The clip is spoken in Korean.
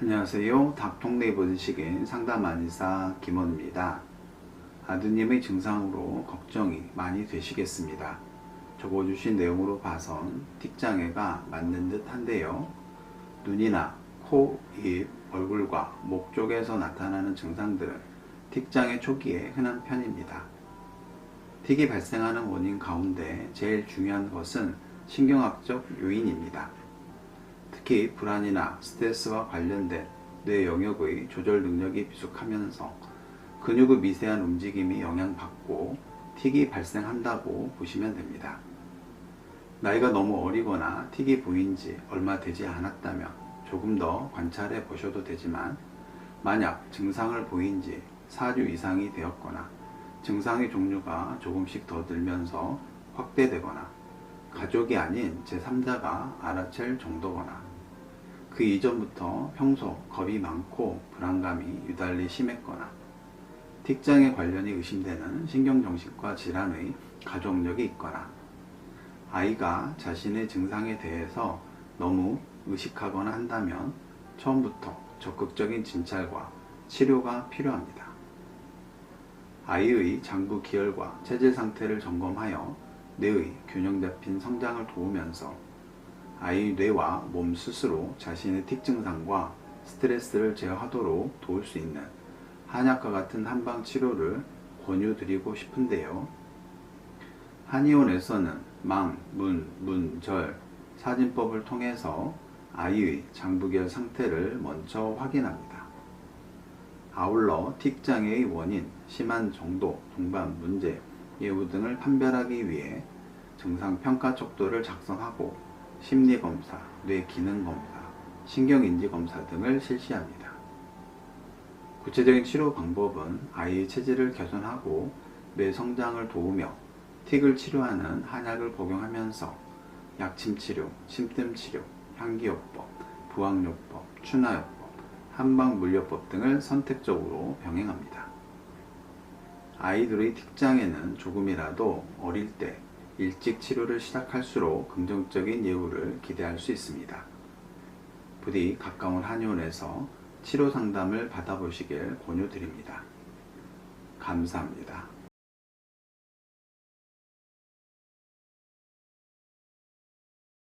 안녕하세요. 닥통내 보시기엔 상담 안의사 김원입니다. 아드님의 증상으로 걱정이 많이 되시겠습니다. 적어주신 내용으로 봐선 틱장애가 맞는 듯 한데요. 눈이나 코, 입, 얼굴과 목 쪽에서 나타나는 증상들은 틱장애 초기에 흔한 편입니다. 틱이 발생하는 원인 가운데 제일 중요한 것은 신경학적 요인입니다. 특히 불안이나 스트레스와 관련된 뇌 영역의 조절 능력이 비숙하면서 근육의 미세한 움직임이 영향받고 틱이 발생한다고 보시면 됩니다. 나이가 너무 어리거나 틱이 보인 지 얼마 되지 않았다면 조금 더 관찰해 보셔도 되지만 만약 증상을 보인 지 4주 이상이 되었거나 증상의 종류가 조금씩 더 늘면서 확대되거나 가족이 아닌 제3자가 알아챌 정도거나 그 이전부터 평소 겁이 많고 불안감이 유달리 심했거나 틱장애 관련이 의심되는 신경정신과 질환의 가족력이 있거나 아이가 자신의 증상에 대해서 너무 의식하거나 한다면 처음부터 적극적인 진찰과 치료가 필요합니다. 아이의 장부 기혈과 체질 상태를 점검하여 뇌의 균형 잡힌 성장을 도우면서 아이 뇌와 몸 스스로 자신의 틱 증상과 스트레스를 제어하도록 도울 수 있는 한약과 같은 한방 치료를 권유드리고 싶은데요. 한의원에서는 망, 문, 문, 절, 사진법을 통해서 아이의 장부결 상태를 먼저 확인합니다. 아울러 틱장애의 원인, 심한 정도, 동반 문제, 예우 등을 판별하기 위해 증상 평가 척도를 작성하고 심리 검사, 뇌 기능 검사, 신경인지 검사 등을 실시합니다. 구체적인 치료 방법은 아이의 체질을 개선하고 뇌 성장을 도우며 틱을 치료하는 한약을 복용하면서 약침 치료, 심뜸 치료, 향기요법, 부항요법, 추나요법, 한방물려법 등을 선택적으로 병행합니다. 아이들의 틱장애는 조금이라도 어릴 때 일찍 치료를 시작할수록 긍정적인 예후를 기대할 수 있습니다. 부디 가까운 한의원에서 치료 상담을 받아보시길 권유드립니다. 감사합니다.